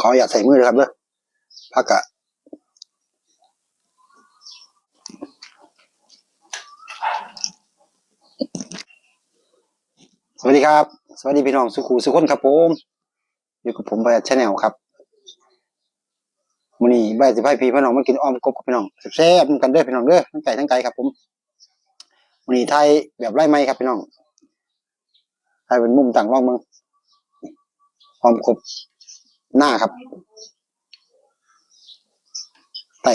ขออย่าใส่มือเลยครับเด้อพักกะสวัสดีครับ สวัสดีพี่น้องสุขูสุขคนครับผมอยู่กับผมไปชาแนลครับมื้อนี้บ่ายสิพาพี่พี่น้องมากินอ้อมกบกับพี่น้องแซ่บๆนกันเด้อพี่น้องเด้อทั้งไก่ทั้งไก่ครับผมมื้อนี้ไทยแบบไร่ไม้ครับพี่น้องไทยเป็นมุมต่างร่องมืองอ้อมกบ หน้าครับไต่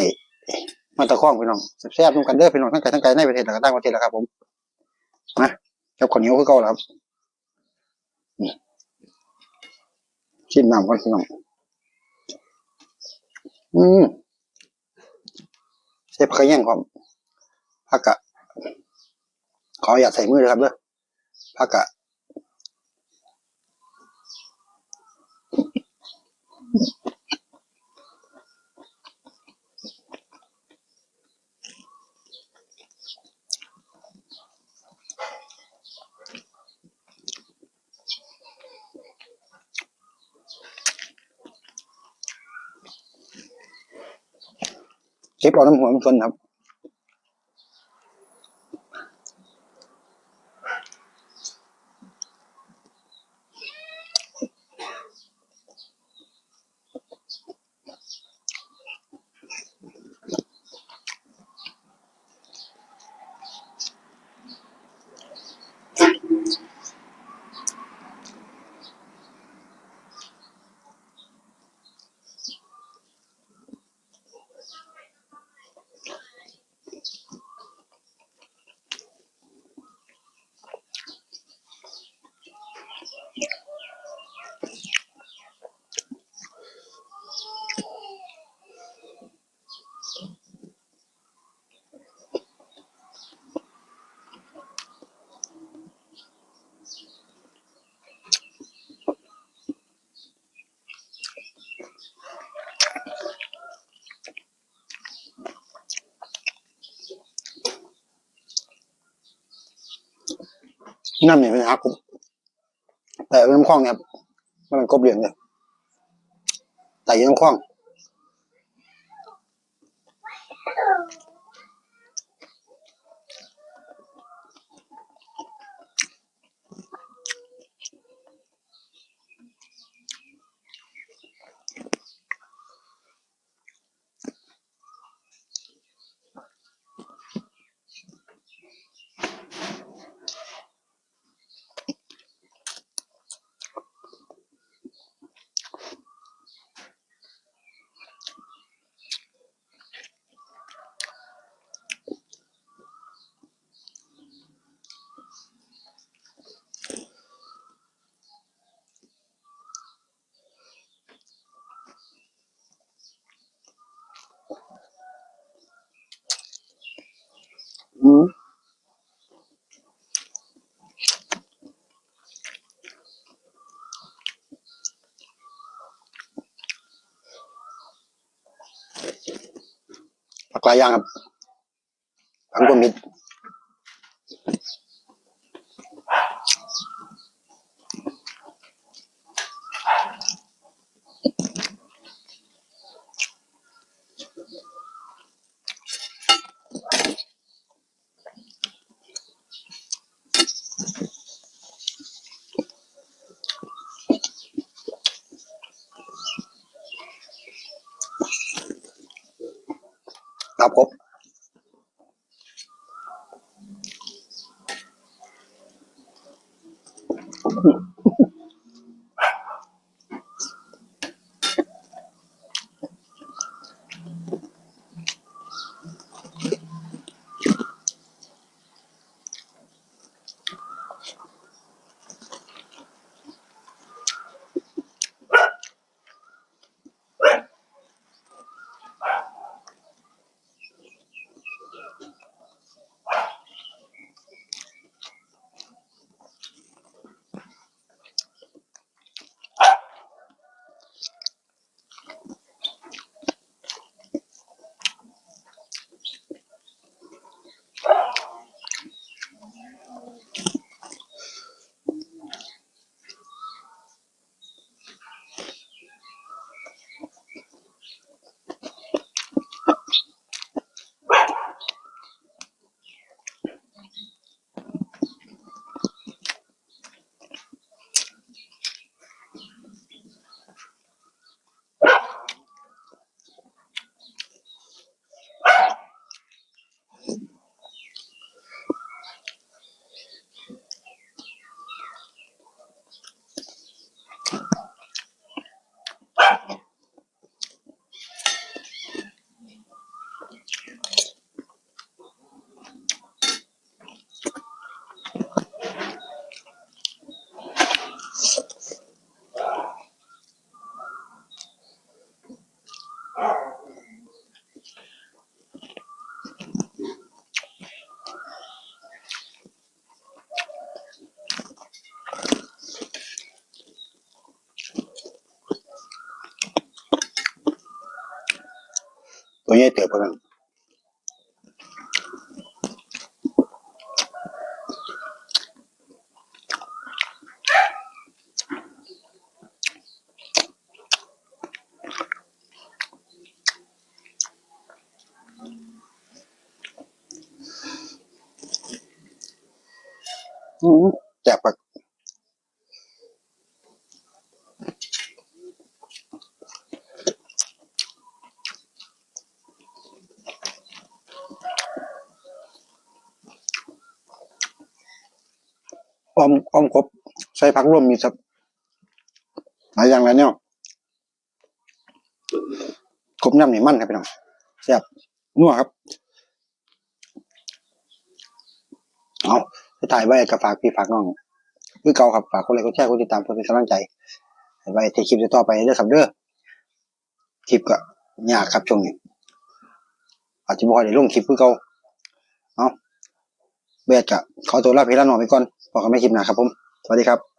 มาตะข้องพี่น้องแซ่บๆนำกันเด้อพี่น้องทั้งไก่ทั้งไก่ในประเทศและก็ต่างประเทศแล้วครับ ผมมากับข้าวเหนียวคือเก่าแล้วครับชิมน้ำก่อนพี่น้องอืมเชฟเคยแย่งความผักกะขออย่าใส่มือเลยครับเด้อผักกะ เชฟเอาน้ำหัวมันชนครับ น้ำเนี่ยเป็นฮักผมแต่เป็นน้ำคลองเนี่ยมันเป็นกบเหลี่ยมเลยแต่ยังน้ำคลอง หลายอย่างครับผักรวมมิตร ครับคร ตัวใหญ่เติบเพิ่นอือแจ่บปาก ออมออมครบใส่ผักร่วมมีสับหลายอย่างหลายแนวครบน้ำนี่มั่นครับพี่น้องแซ่บนัวครับ เอาสุดท้ายไว้กับฝากพี่ฝากน้องคือเก่าครับฝากคนไลค์กดแชร์กดติดตามเพื่อเป็นกำลังใจให้ไว้ในคลิปจะต่อไปเด้อครับเด้อคลิปก็ยากครับช่วงนี้อาจจะบ่ค่อยได้ลงคลิปคือเก่าเอา เบียดกะขอตัวลาพี่ลาน้อยไปก่อนพอกันไม่คลิปหนาครับผม สวัสดีครับ